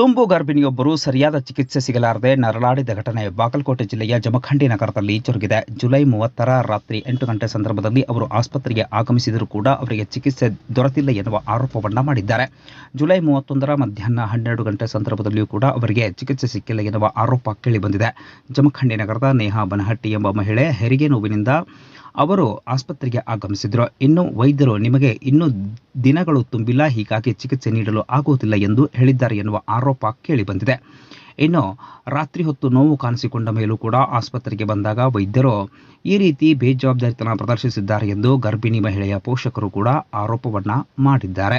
ತುಂಬು ಗರ್ಭಿಣಿಯೊಬ್ಬರು ಸರಿಯಾದ ಚಿಕಿತ್ಸೆ ಸಿಗಲಾರದೆ ನರಳಾಡಿದ ಘಟನೆ ಬಾಗಲಕೋಟೆ ಜಿಲ್ಲೆಯ ಜಮಖಂಡಿ ನಗರದಲ್ಲಿ ಜರುಗಿದೆ. ಜುಲೈ ಮೂವತ್ತರ ರಾತ್ರಿ ಎಂಟು ಗಂಟೆ ಸಂದರ್ಭದಲ್ಲಿ ಅವರು ಆಸ್ಪತ್ರೆಗೆ ಆಗಮಿಸಿದರೂ ಕೂಡ ಅವರಿಗೆ ಚಿಕಿತ್ಸೆ ದೊರೆತಿಲ್ಲ ಎನ್ನುವ ಆರೋಪವನ್ನು ಮಾಡಿದ್ದಾರೆ. ಜುಲೈ ಮೂವತ್ತೊಂದರ ಮಧ್ಯಾಹ್ನ ಹನ್ನೆರಡು ಗಂಟೆ ಸಂದರ್ಭದಲ್ಲಿಯೂ ಕೂಡ ಅವರಿಗೆ ಚಿಕಿತ್ಸೆ ಸಿಕ್ಕಿಲ್ಲ ಎನ್ನುವ ಆರೋಪ ಕೇಳಿಬಂದಿದೆ. ಜಮಖಂಡಿ ನಗರದ ನೇಹಾ ಬನಹಟ್ಟಿ ಎಂಬ ಮಹಿಳೆ ಹೆರಿಗೆ ನೋವಿನಿಂದ ಅವರು ಆಸ್ಪತ್ರೆಗೆ ಆಗಮಿಸಿದರು. ಇನ್ನು ವೈದ್ಯರು ನಿಮಗೆ ಇನ್ನೂ ದಿನಗಳು ತುಂಬಿಲ್ಲ, ಹೀಗಾಗಿ ಚಿಕಿತ್ಸೆ ನೀಡಲು ಆಗುವುದಿಲ್ಲ ಎಂದು ಹೇಳಿದ್ದಾರೆ ಎನ್ನುವ ಆರೋಪ ಕೇಳಿಬಂದಿದೆ. ಇನ್ನು ರಾತ್ರಿ ಹೊತ್ತು ನೋವು ಕಾಣಿಸಿಕೊಂಡ ಮೇಲೂ ಕೂಡ ಆಸ್ಪತ್ರೆಗೆ ಬಂದಾಗ ವೈದ್ಯರು ಈ ರೀತಿ ಬೇಜವಾಬ್ದಾರಿತನ ಪ್ರದರ್ಶಿಸಿದ್ದಾರೆ ಎಂದು ಗರ್ಭಿಣಿ ಮಹಿಳೆಯ ಪೋಷಕರು ಕೂಡ ಆರೋಪವನ್ನು ಮಾಡಿದ್ದಾರೆ.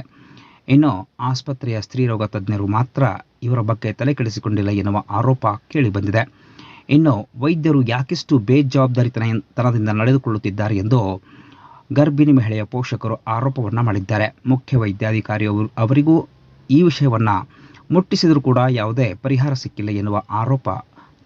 ಇನ್ನು ಆಸ್ಪತ್ರೆಯ ಸ್ತ್ರೀರೋಗ ತಜ್ಞರು ಮಾತ್ರ ಇವರ ಬಗ್ಗೆ ತಲೆ ಕೆಡಿಸಿಕೊಂಡಿಲ್ಲ ಎನ್ನುವ ಆರೋಪ ಕೇಳಿಬಂದಿದೆ. ಇನ್ನು ವೈದ್ಯರು ಯಾಕಿಷ್ಟು ಬೇಜವಾಬ್ದಾರಿತನ ತನದಿಂದ ನಡೆದುಕೊಳ್ಳುತ್ತಿದ್ದಾರೆ ಎಂದು ಗರ್ಭಿಣಿ ಮಹಿಳೆಯ ಪೋಷಕರು ಆರೋಪವನ್ನು ಮಾಡಿದ್ದಾರೆ. ಮುಖ್ಯ ವೈದ್ಯಾಧಿಕಾರಿ ಅವರು, ಅವರಿಗೂ ಈ ವಿಷಯವನ್ನ ಮುಟ್ಟಿಸಿದರೂ ಕೂಡ ಯಾವುದೇ ಪರಿಹಾರ ಸಿಕ್ಕಿಲ್ಲ ಎನ್ನುವ ಆರೋಪ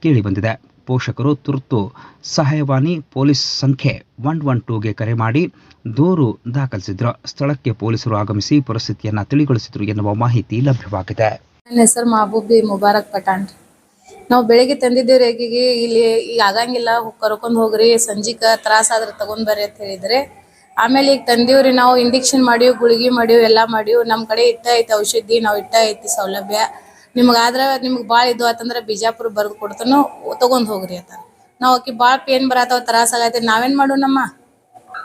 ಕೇಳಿಬಂದಿದೆ. ಪೋಷಕರು ತುರ್ತು ಸಹಾಯವಾಣಿ, ಪೊಲೀಸ್ ಸಂಖ್ಯೆ ಒನ್ ಒನ್ ಟೂಗೆ ಕರೆ ಮಾಡಿ ದೂರು ದಾಖಲಿಸಿದ್ರು. ಸ್ಥಳಕ್ಕೆ ಪೊಲೀಸರು ಆಗಮಿಸಿ ಪರಿಸ್ಥಿತಿಯನ್ನು ತಿಳಿಗೊಳಿಸಿದ್ರು ಎನ್ನುವ ಮಾಹಿತಿ ಲಭ್ಯವಾಗಿದೆ. ನನ್ನ ಹೆಸರು ಮಹಬೂಬಿ ಮುಬಾರಕ್ ಪಠಾಣ್. ನಾವು ಬೆಳಿಗ್ಗೆ ತಂದಿದ್ದೇವ್ರಿ ರೇಗಿಗೆ, ಇಲ್ಲಿ ಈಗ ಆಗಂಗಿಲ್ಲ, ಕರ್ಕೊಂಡ್ ಹೋಗ್ರಿ, ಸಂಜಿಕ ತ್ರಾಸ ಆದ್ರೆ ತಗೊಂಡ್ ಬರ್ರಿ ಅಂತ ಹೇಳಿದ್ರೆ, ಆಮೇಲೆ ಈಗ ತಂದಿವ್ರಿ ನಾವು ಇಂಜೆಕ್ಷನ್ ಮಾಡಿವ್, ಗುಳಿಗೆ ಮಾಡಿವ್, ಎಲ್ಲಾ ಮಾಡಿವ್, ನಮ್ ಕಡೆ ಇಟ್ಟ ಐತಿ ಔಷಧಿ, ನಾವ್ ಇಟ್ಟ ಐತಿ ಸೌಲಭ್ಯ, ನಿಮ್ಗ ಆದ್ರ ನಿಮ್ಗ್ ಬಾಳ ಇದು ಆತಂದ್ರ ಬಿಜಾಪುರ ಬರ್ದು ಕೊಡ್ತಾನು, ತಗೊಂಡ್ ಹೋಗ್ರಿ ಅಂತ ನಾವ್ ಆಕಿ ಬಾಳ ಪೇನ್ ಬರತಾವ ತ್ರಾಸ ಆಗೈತಿ ನಾವೇನ್ ಮಾಡೋಣಮ್ಮ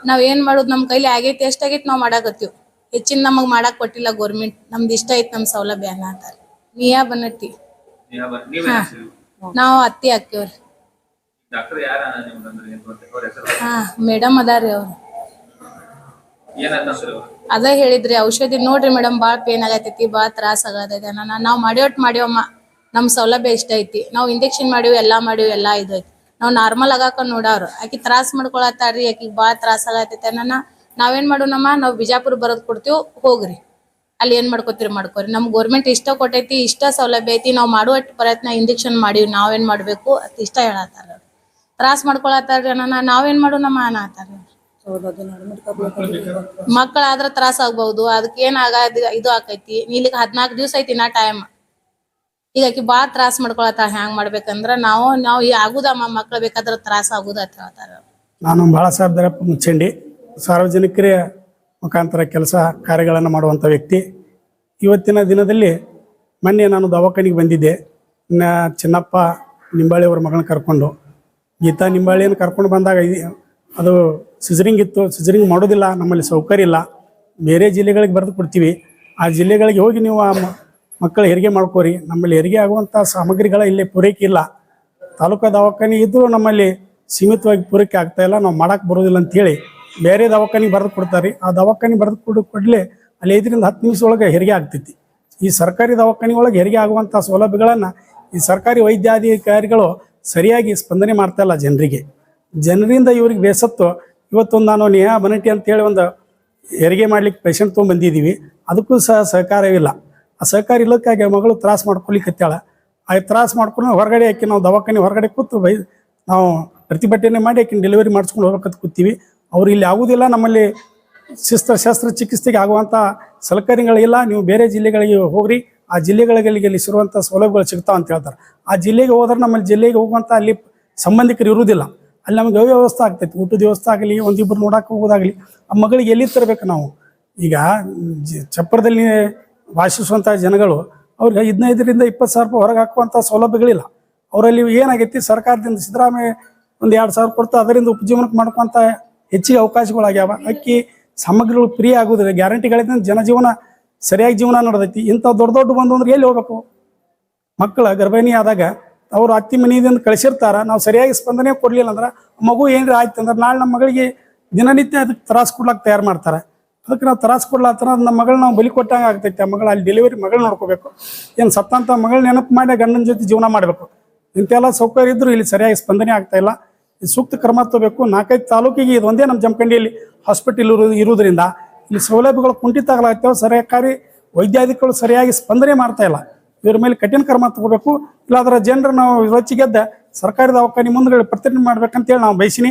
ನಾವ್ ಏನ್ ಮಾಡೋದು, ನಮ್ ಕೈಲಿ ಆಗೈತಿ ಎಷ್ಟ್ ಆಗೈತಿ ನಾವ್ ಮಾಡಾಕತ್ತೀವ್. ಹೆಚ್ಚಿನ ನಮಗ್ ಮಾಡಾಕ್ ಕೊಟ್ಟಿಲ್ಲ ಗೋರ್ಮೆಂಟ್ ನಮ್ದು ಇಷ್ಟ ಐತಿ ನಮ್ ಸೌಲಭ್ಯ ಅಂತ ನೀಯಾ ಬನ್ನಟ್ಟಿ. ನಾವು ಅತ್ತಿ ಹಾಕ್ಯವ್ರಿ ಹಾ ಮೇಡಮ್ ಅದಾರಿ ಅವ್ರು. ಅದ ಹೇಳಿದ್ರಿ ಔಷಧಿ ನೋಡ್ರಿ ಮೇಡಮ್ ಬಾಳ ಪೇನ್ ಆಗತೈತಿ ಬಾಳ ತ್ರಾಸ ಆಗತೈತಿ ಅಣ್ಣ. ನಾವ್ ಮಾಡಿವಟ್ ಮಾಡಿವಮ್ಮ ನಮ್ ಸೌಲಭ್ಯ ಇಷ್ಟ ಐತಿ. ನಾವ್ ಇಂಜೆಕ್ಷನ್ ಮಾಡಿವಿ ಎಲ್ಲಾ ಮಾಡಿವಿ ಎಲ್ಲಾ ಇದು ಐತಿ. ನಾವ್ ನಾರ್ಮಲ್ ಆಗಾಕ ನೋಡವ್ರು. ಆಕಿ ತ್ರಾಸ್ ಮಾಡ್ಕೊಳತ್ತಾರ್ರಿ ಆಕಿಗ್ ಬಾಳ ತ್ರಾಸ ಆಗತೈತಿ ಅನ್ನ ನಾವೇನ್ ಮಾಡೋಣಮ್ಮ ನಾವ್ ಬಿಜಾಪುರ್ ಬರೋದ್ ಕೊಡ್ತೀವಿ ಹೋಗ್ರಿ. ಅಲ್ಲಿ ಏನ್ ಮಾಡ್ಕೋತೀರಿ ಮಾಡ್ಕೋರಿ. ನಮ್ ಗೌರ್ಮೆಂಟ್ ಇಷ್ಟ ಕೊಟ್ಟೈತಿ ಇಷ್ಟ ಸೌಲಭ್ಯ ಐತಿ ನಾವ್ ಮಾಡುವ ಪ್ರಯತ್ನ ಇಂಜೆಕ್ಷನ್ ಮಾಡಿವಿ ನಾವೇನ್ ಮಾಡ್ಬೇಕು ಅತ್ ಇಷ್ಟ ಹೇಳತ್ತಾರ ತ್ರಾಸ್ ಮಾಡ್ಕೊಳತ್ತಾರ ನಾವ್ ನಾವೇನ್ ಮಾಡೋಣಮ್ಮ ಅನ್ನತ್ತಾರ ಮಕ್ಕಳಾದ್ರ ತ್ರಾಸ ಆಗ್ಬಹುದು ಅದಕ್ಕೆ ಏನ್ ಆಗ ಇದು ಆಕೈತಿ. ಇಲ್ಲಿಗೆ ಹದ್ನಾಲ್ಕು ದಿವ್ಸ ಐತಿ ನಾ ಟೈಮ್ ಈಗ ಆಕಿ ಬಾಳ ತ್ರಾಸ ಮಾಡ್ಕೊಳತ್ತಾಳ ಹ್ಯಾಂಗ್ ಮಾಡ್ಬೇಕಂದ್ರ ನಾವು ನಾವು ಈ ಆಗುದಮ್ಮ ಮಕ್ಳು ಬೇಕಾದ್ರ ತ್ರಾಸ ಆಗುದ ಅಂತ ಹೇಳ್ತಾರ ನಾನು ಬಾಳಾಸಾಹೇಬ್ ದರಪ್ಪ ಮುಚ್ಚಂಡಿ. ಸಾರ್ವಜನಿಕರ ಮುಖಾಂತರ ಕೆಲಸ ಕಾರ್ಯಗಳನ್ನು ಮಾಡುವಂಥ ವ್ಯಕ್ತಿ. ಇವತ್ತಿನ ದಿನದಲ್ಲಿ ಮೊನ್ನೆ ನಾನು ದವಾಖಾನಿಗೆ ಬಂದಿದ್ದೆ. ಇನ್ನ ಚಿನ್ನಪ್ಪ ನಿಂಬಾಳಿಯವ್ರ ಮಗಳನ್ನ ಕರ್ಕೊಂಡು. ಗೀತಾ ನಿಂಬಾಳಿಯನ್ನು ಕರ್ಕೊಂಡು ಬಂದಾಗ ಅದು ಸಿಜರಿಂಗ್ ಇತ್ತು. ಸಿಜರಿಂಗ್ ಮಾಡೋದಿಲ್ಲ, ನಮ್ಮಲ್ಲಿ ಸೌಕರ್ಯ ಇಲ್ಲ. ಬೇರೆ ಜಿಲ್ಲೆಗಳಿಗೆ ಬರೆದು ಕೊಡ್ತೀವಿ. ಆ ಜಿಲ್ಲೆಗಳಿಗೆ ಹೋಗಿ ನೀವು ಆ ಮಕ್ಕಳು ಹೆರಿಗೆ ಮಾಡ್ಕೋರಿ. ನಮ್ಮಲ್ಲಿ ಹೆರಿಗೆ ಆಗುವಂಥ ಸಾಮಗ್ರಿಗಳ ಇಲ್ಲಿ ಪೂರೈಕೆ ಇಲ್ಲ. ತಾಲೂಕು ದವಾಖಾನೆ ಇದ್ದರೂ ನಮ್ಮಲ್ಲಿ ಸೀಮಿತವಾಗಿ ಪೂರೈಕೆ ಆಗ್ತಾಯಿಲ್ಲ ನಾವು ಮಾಡೋಕ್ಕೆ ಬರೋದಿಲ್ಲ ಅಂತೇಳಿ ಬೇರೆ ದವಾಖಾನಿಗೆ ಬರೆದು ಕೊಡ್ತಾರೆ. ಆ ದವಾಖಾನೆ ಬರೆದು ಕೊಡು ಕೊಡಲೇ ಅಲ್ಲಿ ಐದರಿಂದ ಹತ್ತು ನಿಮಿಷ ಒಳಗೆ ಹೆರಿಗೆ ಆಗ್ತೈತಿ ಈ ಸರ್ಕಾರಿ ದವಾಖಾನೆ ಒಳಗೆ ಹೆರಿಗೆ ಆಗುವಂಥ ಸೌಲಭ್ಯಗಳನ್ನು ಈ ಸರ್ಕಾರಿ ವೈದ್ಯಾಧಿಕಾರಿಗಳು ಸರಿಯಾಗಿ ಸ್ಪಂದನೆ ಮಾಡ್ತಾ ಇಲ್ಲ ಜನರಿಗೆ. ಜನರಿಂದ ಇವ್ರಿಗೆ ಬೇಸತ್ತು ಇವತ್ತೊಂದು ನಾನು ನೇಹಾ ಬನಟಿ ಅಂತೇಳಿ ಒಂದು ಹೆರಿಗೆ ಮಾಡ್ಲಿಕ್ಕೆ ಪೇಷಂಟ್ ತೊಗೊಂಬಂದಿದ್ದೀವಿ ಅದಕ್ಕೂ ಸಹ ಸಹಕಾರವಿಲ್ಲ ಆ ಸಹಕಾರ ಇಲ್ಲಕ್ಕಾಗಿ ಮಗಳು ತ್ರಾಸ ಮಾಡ್ಕೊಲಿಕ್ಕತ್ತಾಳ ಆ ತ್ರಾಸ ಮಾಡ್ಕೊಂಡು ಹೊರಗಡೆ ಹಾಕಿ ನಾವು ದವಾಖಾನೆ ಹೊರಗಡೆ ಕೂತು ನಾವು ಪ್ರತಿಭಟನೆ ಮಾಡಿ ಆಕಿನ ಡೆಲಿವರಿ ಮಾಡಿಸ್ಕೊಂಡು ಹೋಗ್ಬೇಕಂತ ಕೂತೀವಿ. ಅವ್ರು ಇಲ್ಲಿ ಆಗುವುದಿಲ್ಲ. ನಮ್ಮಲ್ಲಿ ಶಸ್ತ್ರ ಶಸ್ತ್ರ ಚಿಕಿತ್ಸೆಗೆ ಆಗುವಂಥ ಸಲಕರಣೆಗಳಿಲ್ಲ. ನೀವು ಬೇರೆ ಜಿಲ್ಲೆಗಳಿಗೆ ಹೋಗ್ರಿ. ಆ ಜಿಲ್ಲೆಗಳಿಗೆ ಇಲ್ಲಿ ಸಿರುವಂಥ ಸೌಲಭ್ಯಗಳು ಸಿಗ್ತಾವ ಅಂತ ಹೇಳ್ತಾರೆ. ಆ ಜಿಲ್ಲೆಗೆ ಹೋದ್ರೆ ನಮ್ಮಲ್ಲಿ ಜಿಲ್ಲೆಗೆ ಹೋಗುವಂಥ ಅಲ್ಲಿ ಸಂಬಂಧಿಕರು ಇರುವುದಿಲ್ಲ. ಅಲ್ಲಿ ನಮಗೆ ಅವ್ಯವಸ್ಥೆ ಆಗ್ತೈತಿ. ಊಟದ ವ್ಯವಸ್ಥೆ ಆಗಲಿ ಒಂದಿಬ್ಬರು ನೋಡಕ್ಕೆ ಹೋಗೋದಾಗಲಿ, ಆ ಮಗಳಿಗೆ ಎಲ್ಲಿ ತರಬೇಕು ನಾವು? ಈಗ ಚಪ್ಪರದಲ್ಲಿ ವಾಸಿಸುವಂಥ ಜನಗಳು, ಅವ್ರಿಗೆ ಹದಿನೈದರಿಂದ ಇಪ್ಪತ್ತು ಸಾವಿರ ರೂಪಾಯಿ ಹೊರಗೆ ಹಾಕುವಂಥ ಸೌಲಭ್ಯಗಳಿಲ್ಲ. ಅವರಲ್ಲಿ ಏನಾಗೈತಿ? ಸರ್ಕಾರದಿಂದ ಸಿದ್ದರಾಮಯ್ಯ ಒಂದು ಎರಡು ಸಾವಿರ ಕೊಡ್ತಾ ಅದರಿಂದ ಉಪಜೀವನಕ್ಕೆ ಮಾಡ್ಕೊಂತ ಹೆಚ್ಚಿಗೆ ಅವಕಾಶಗಳಾಗ್ಯಾವ. ಅಕ್ಕಿ ಸಾಮಗ್ರಿಗಳು ಫ್ರೀ ಆಗೋದಿಲ್ಲ. ಗ್ಯಾರಂಟಿಗಳಿಂದ ಜನಜೀವನ ಸರಿಯಾಗಿ ಜೀವನ ನಡೆದೈತಿ. ಇಂಥ ದೊಡ್ಡ ದೊಡ್ಡ ಬಂದು ಅಂದ್ರೆ ಎಲ್ಲಿ ಹೋಗ್ಬೇಕು? ಮಕ್ಕಳ ಗರ್ಭಿಣಿ ಆದಾಗ ಅವರು ಅತ್ತಿ ಮನೆಯಿಂದ ಕಳಿಸಿರ್ತಾರ. ನಾವು ಸರಿಯಾಗಿ ಸ್ಪಂದನೆ ಕೊಡ್ಲಿಲ್ಲ ಅಂದ್ರೆ ಮಗು ಏನ್ರಿ ಆಯ್ತು ಅಂದ್ರೆ ನಾಳೆ ನಮ್ಮ ಮಗಳಿಗೆ ದಿನನಿತ್ಯ ಅದಕ್ಕೆ ತ್ರಾಸು ಕೊಡ್ಲಾಕ್ ತಯಾರು ಮಾಡ್ತಾರೆ. ಅದಕ್ಕೆ ನಾವು ತ್ರಾಸು ಕೊಡ್ಲಾತ್ರ ನಮ್ಮ ಮಗಳು ನಾವು ಬಲಿ ಕೊಟ್ಟಂಗೆ ಆಗ್ತೈತೆ. ಆ ಮಗಳು ಅಲ್ಲಿ ಡೆಲಿವರಿ ಮಗಳು ನೋಡ್ಕೋಬೇಕು. ಏನು ಸತ್ತಂತ ಮಗಳು ನೆನಪು ಮಾಡಿ ಗಂಡನ ಜೊತೆ ಜೀವನ ಮಾಡಬೇಕು. ಇಂಥೆಲ್ಲ ಸೌಕರ್ಯ ಇದ್ದರೂ ಇಲ್ಲಿ ಸರಿಯಾಗಿ ಸ್ಪಂದನೆ ಆಗ್ತಾ ಇಲ್ಲ. ಸೂಕ್ತ ಕ್ರಮ ತಗೋಬೇಕು ನಾಲ್ಕೈದು ತಾಲೂಕಿಗೆ ಇದು ಒಂದೇ ನಮ್ಮ ಜಮಖಂಡಿಯಲ್ಲಿ ಹಾಸ್ಪಿಟಲ್ ಇರು ಇರುವುದರಿಂದ ಇಲ್ಲಿ ಸೌಲಭ್ಯಗಳು ಕುಂಠಿತ ಆಗ್ಲಾಗ್ತವೆ ಸರ್ಕಾರಿ ವೈದ್ಯಾಧಿಕಾರಿಗಳು ಸರಿಯಾಗಿ ಸ್ಪಂದನೆ ಮಾಡ್ತಾ ಇಲ್ಲ. ಇವ್ರ ಮೇಲೆ ಕಠಿಣ ಕ್ರಮ ತಗೋಬೇಕು. ಇಲ್ಲಾದ್ರೆ ಜನರು ನಾವು ರೊಚ್ಚಿಗೆದ್ದ ಸರ್ಕಾರಿ ದವಾಖಾನೆ ಮುಂದೆ ಪ್ರತಿಭಟನೆ ಮಾಡ್ಬೇಕಂತೇಳಿ ನಾವು ಬಯಸಿನಿ